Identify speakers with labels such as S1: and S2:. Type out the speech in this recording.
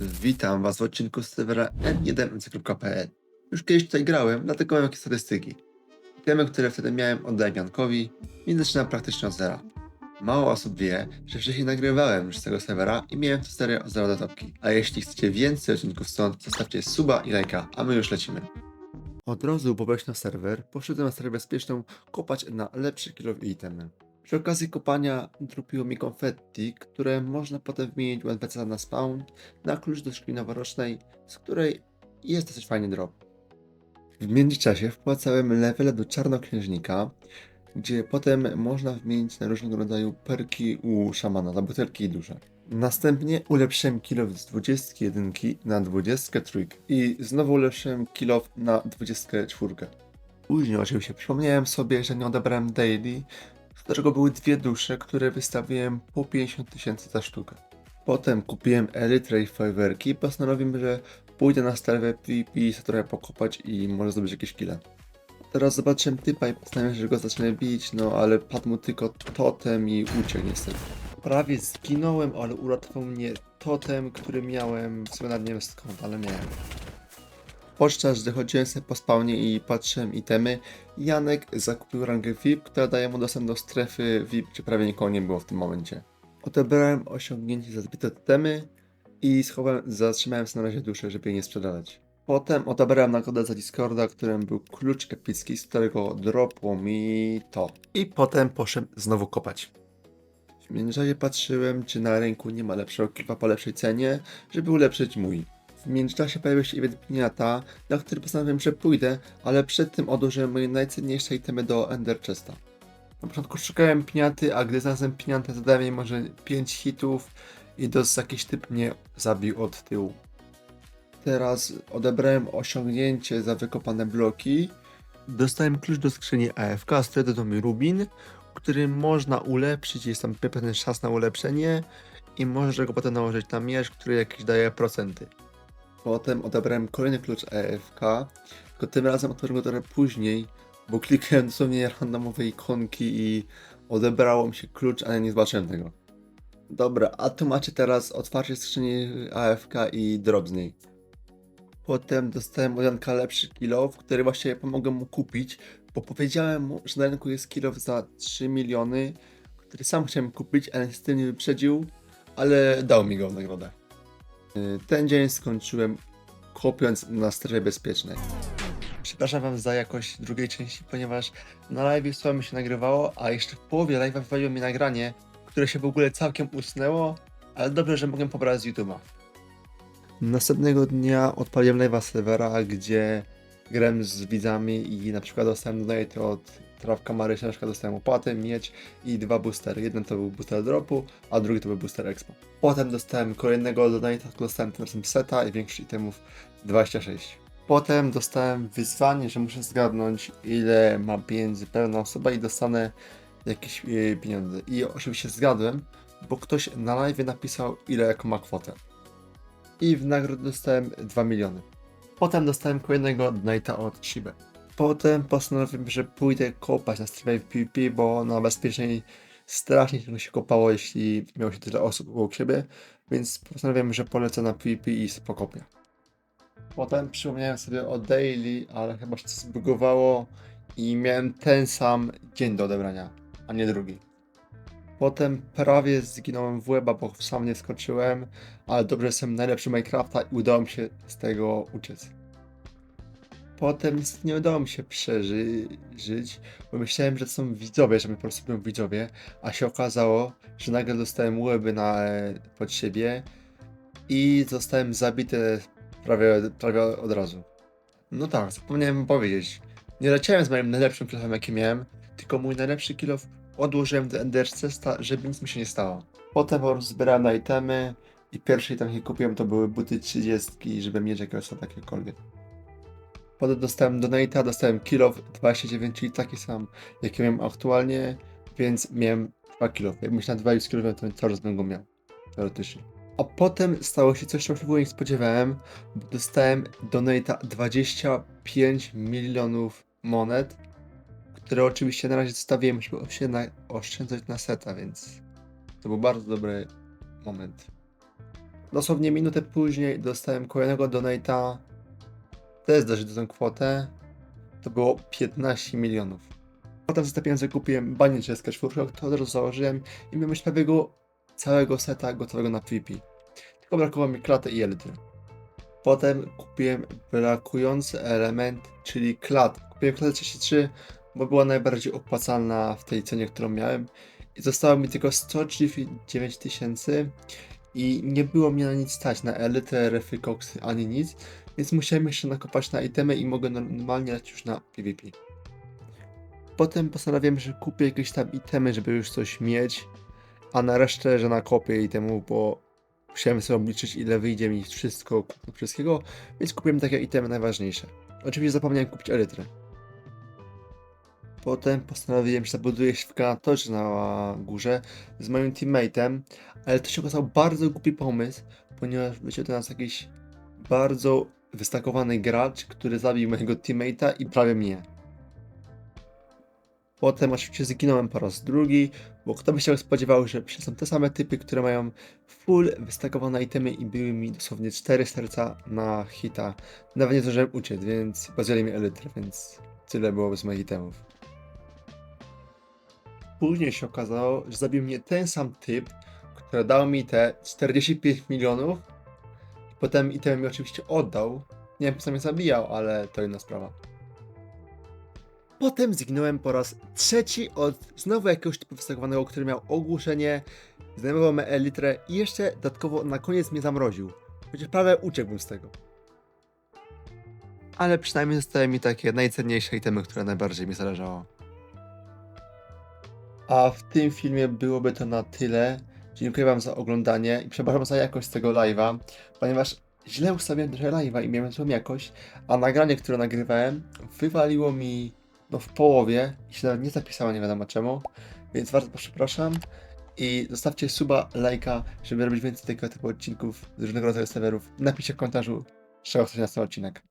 S1: Witam Was w odcinku z serwera n1mc.pl. Już kiedyś tutaj grałem, dlatego mam jakieś statystyki. Temy, które wtedy miałem, oddałem Jankowi, więc zaczynam praktycznie od zera. Mało osób wie, że wcześniej nagrywałem już z tego serwera i miałem tę serię od zera do topki. A jeśli chcecie więcej odcinków stąd, zostawcie suba i lajka, a my już lecimy. Od razu po na serwer, poszedłem na serię bezpieczną kopać na lepsze kilow i itemy. Przy okazji kopania drupiło mi konfetti, które można potem wymienić u NPC na spawn na klucz do skrzyni noworocznej, z której jest dosyć fajny drop. W międzyczasie wpłacałem levele do czarnoksiężnika, gdzie potem można wymienić na różnego rodzaju perki u szamana za butelki i dusze. Następnie ulepszyłem kilof z 21 na 23 i znowu ulepszyłem kilof na 24. Później oczywiście przypomniałem sobie, że nie odebrałem daily, z którego były dwie dusze, które wystawiłem po 50 tysięcy za sztukę. Potem kupiłem Elytra i i postanowiłem, że pójdę na strefę PvP, sobie trochę pokopać i może zdobyć jakieś kile. Teraz zobaczyłem typa i postanowiłem, że go zacznę bić, no ale padł mu tylko totem i uciekł niestety. Prawie zginąłem, ale uratował mnie totem, który miałem, w sumie nawet nie skąd, ale miałem. Podczas gdy chodziłem sobie po spawnie i patrzyłem itemy, Janek zakupił rangę VIP, która daje mu dostęp do strefy VIP, gdzie prawie nikogo nie było w tym momencie. Odebrałem osiągnięcie za zbite totemy i schowałem, zatrzymałem sobie na razie duszę, żeby jej nie sprzedawać. Potem odebrałem nagrodę za Discorda, którym był klucz epicki, z którego dropło mi to. I potem poszedłem znowu kopać. W międzyczasie patrzyłem, czy na rynku nie ma lepszego klipa po lepszej cenie, żeby ulepszyć mój. W międzyczasie pojawił się event piniata, na który postanowiłem, że pójdę, ale przed tym odłożyłem moje najcenniejsze itemy do Ender Chesta. Na początku szukałem piniaty, a gdy znalazłem piniatę, zadałem jej może 5 hitów i dos jakiś typ mnie zabił od tyłu. Teraz odebrałem osiągnięcie za wykopane bloki. Dostałem klucz do skrzyni AFK, z mi Rubin, który można ulepszyć, jest tam pewien szans na ulepszenie i możesz go potem nałożyć na miecz, który jakiś daje procenty. Potem odebrałem kolejny klucz EFK, tylko tym razem otworzyłem go trochę później, bo klikałem dosłownie randomowe ikonki i odebrało mi się klucz, ale nie zobaczyłem tego. Dobra, a tu macie teraz otwarcie skrzyni AFK i drop z niej. Potem dostałem od Janka lepszy kilow, który właśnie pomogę mu kupić, bo powiedziałem mu, że na rynku jest kilow za 3 miliony, który sam chciałem kupić, ale niestety mnie wyprzedził, ale dał mi go w nagrodę. Y, Ten dzień skończyłem kopiąc na strefie bezpiecznej. Przepraszam wam za jakość drugiej części, ponieważ na live słabo mi się nagrywało, a jeszcze w połowie live'a wywaliło mi nagranie, które się w ogóle całkiem usnęło, ale dobrze, że mogłem pobrać z YouTube'a. Następnego dnia odpaliłem live'a serwera, gdzie grałem z widzami i na przykład dostałem donate od Trawka Marysia, na przykład dostałem opłatę, mieć i dwa boostery. Jeden to był booster dropu, a drugi to był booster expo. Potem dostałem kolejnego donate'a, tylko dostałem tym razem seta i większość itemów 26. Potem dostałem wyzwanie, że muszę zgadnąć ile ma pieniędzy pełna osoba i dostanę jakieś e, pieniądze. I oczywiście zgadłem, bo ktoś na live napisał ile jaką ma kwotę. I w nagrodę dostałem 2 miliony. Potem dostałem kolejnego donate'a od Shiba. Potem postanowiłem, że pójdę kopać na strefie PvP, bo na bezpiecznej strasznie ciężko się kopało, jeśli miało się tyle osób obok siebie, więc postanowiłem, że polecę na PvP i pokopię. Potem przypomniałem sobie o daily, ale chyba się coś zbugowało i miałem ten sam dzień do odebrania, a nie drugi. Potem prawie zginąłem w łeba, bo sam nie skoczyłem, ale dobrze jestem najlepszy Minecrafta i udało mi się z tego uciec. Potem nie udało mi się przeżyć, bo myślałem, że są widzowie, że my po prostu byłem widzowie, a się okazało, że nagle dostałem łeby na, pod siebie i zostałem zabity prawie, prawie od razu. No tak, zapomniałem powiedzieć. Nie leciałem z moim najlepszym kilofem, jaki miałem, tylko mój najlepszy kilof odłożyłem do Ender Chesta, żeby nic mi się nie stało. Potem po zbierałem na itemy i pierwsze itemy, jakie kupiłem, to były buty 30, żeby mieć jakiegoś takiekolwiek. Potem dostałem donate'a, dostałem kilof 29, czyli taki sam, jaki miałem aktualnie, więc miałem 2 kilof. Jakbym się na 2 kilo, to cały czas bym go miał, teoretycznie. A potem stało się coś, czego się w ogóle nie spodziewałem, dostałem donate'a 25 milionów monet, które oczywiście na razie zostawiłem, żeby się na, oszczędzać na seta, więc to był bardzo dobry moment. Dosłownie minutę później dostałem kolejnego donata, też dość dużą kwotę, to było 15 milionów. Potem za te pieniądze kupiłem banieczkę z Cashfurka, to od razu założyłem i miałem już prawego całego seta gotowego na PvP. Tylko brakowało mi klatę i elity. Potem kupiłem brakujący element, czyli klat. Kupiłem klatę 33, bo była najbardziej opłacalna w tej cenie, którą miałem. I zostało mi tylko 139 tysięcy i nie było mnie na nic stać, na elitę, refy, koksy, ani nic, więc musiałem jeszcze nakopać na itemy i mogę normalnie lecieć już na PvP. Potem postanowiłem, że kupię jakieś tam itemy, żeby już coś mieć, a na resztę, że nakopię itemu, bo musiałem sobie obliczyć ile wyjdzie mi wszystko, wszystkiego, więc kupiłem takie itemy najważniejsze. Oczywiście zapomniałem kupić elytrę. Potem postanowiłem, że zabuduję się w kanatorze na górze z moim teammateem, ale to się okazał bardzo głupi pomysł, ponieważ wyciął do nas jakiś bardzo wystakowany gracz, który zabił mojego teammate'a i prawie mnie. Potem oczywiście zginąłem po raz drugi, bo kto by się spodziewał, że są te same typy, które mają full wystakowane itemy i były mi dosłownie 4 serca na hita. Nawet nie zdążyłem uciec, więc bazjali mi elytrę, więc tyle było z moich itemów. Później się okazało, że zabił mnie ten sam typ, który dał mi te 45 milionów. I potem item mi oczywiście oddał. Nie wiem, co mnie zabijał, ale to inna sprawa. Potem zginąłem po raz trzeci od znowu jakiegoś typu wystakowanego, który miał ogłuszenie, zdejmował me elitrę i jeszcze dodatkowo na koniec mnie zamroził. Chociaż prawie uciekłbym z tego. Ale przynajmniej zostały mi takie najcenniejsze itemy, które najbardziej mi zależało. A w tym filmie byłoby to na tyle. Dziękuję Wam za oglądanie i przepraszam za jakość tego live'a, ponieważ źle ustawiłem trochę live'a i miałem złą jakość, a nagranie, które nagrywałem, wywaliło mi no, w połowie i się nawet nie zapisało, nie wiadomo czemu, więc bardzo przepraszam i zostawcie suba, lajka, żeby robić więcej tego typu odcinków z różnego rodzaju serwerów. Napiszcie w komentarzu, czego chcecie na ten odcinek.